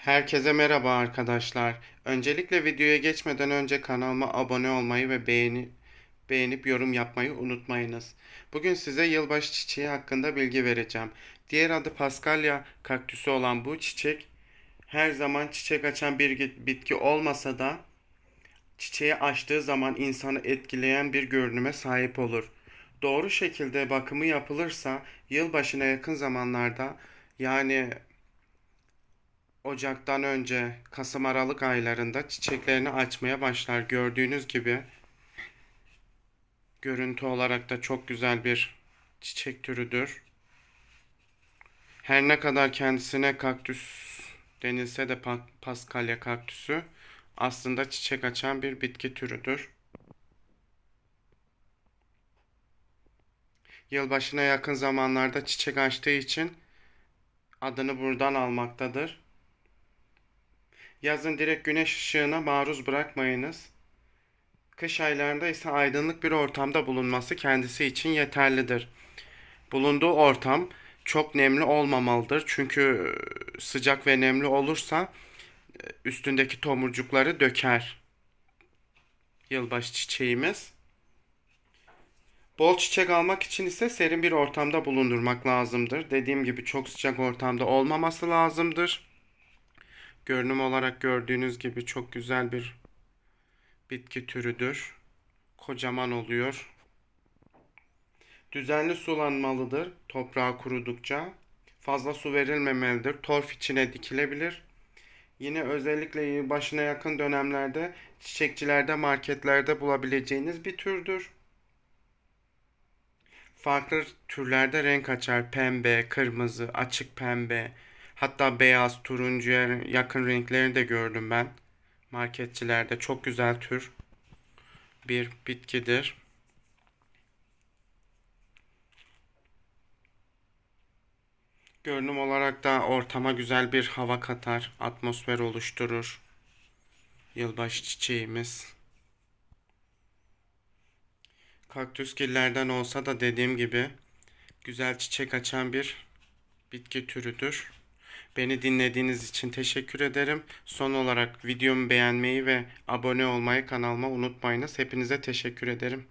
Herkese merhaba arkadaşlar. Öncelikle videoya geçmeden önce kanalıma abone olmayı ve beğeni beğenip yorum yapmayı unutmayınız. Bugün size yılbaşı çiçeği hakkında bilgi vereceğim. Diğer adı Paskalya kaktüsü olan bu çiçek her zaman çiçek açan bir bitki olmasa da çiçeği açtığı zaman insanı etkileyen bir görünüme sahip olur. Doğru şekilde bakımı yapılırsa yılbaşına yakın zamanlarda yani Ocaktan önce Kasım Aralık aylarında çiçeklerini açmaya başlar. Gördüğünüz gibi görüntü olarak da çok güzel bir çiçek türüdür. Her ne kadar kendisine kaktüs denilse de pa- paskalya kaktüsü aslında çiçek açan bir bitki türüdür. Yılbaşına yakın zamanlarda çiçek açtığı için adını buradan almaktadır. Yazın direkt güneş ışığına maruz bırakmayınız. Kış aylarında ise aydınlık bir ortamda bulunması kendisi için yeterlidir. Bulunduğu ortam çok nemli olmamalıdır. Çünkü e, sıcak ve nemli olursa e, üstündeki tomurcukları döker. Yılbaşı çiçeğimiz. Bol çiçek almak için ise serin bir ortamda bulundurmak lazımdır. Dediğim gibi çok sıcak ortamda olmaması lazımdır. Görünüm olarak gördüğünüz gibi çok güzel bir bitki türüdür. Kocaman oluyor. Düzenli sulanmalıdır toprağı kurudukça. Fazla su verilmemelidir. Torf içine dikilebilir. Yine özellikle başına yakın dönemlerde çiçekçilerde, marketlerde bulabileceğiniz bir türdür. Farklı türlerde renk açar. Pembe, kırmızı, açık pembe, hatta beyaz, turuncuya yakın renklerini de gördüm ben. Marketçilerde çok güzel tür bir bitkidir. Görünüm olarak da ortama güzel bir hava katar, atmosfer oluşturur. Yılbaşı çiçeğimiz. Kaktüsgillerden olsa da dediğim gibi güzel çiçek açan bir bitki türüdür. Beni dinlediğiniz için teşekkür ederim. Son olarak videomu beğenmeyi ve abone olmayı kanalıma unutmayınız. Hepinize teşekkür ederim.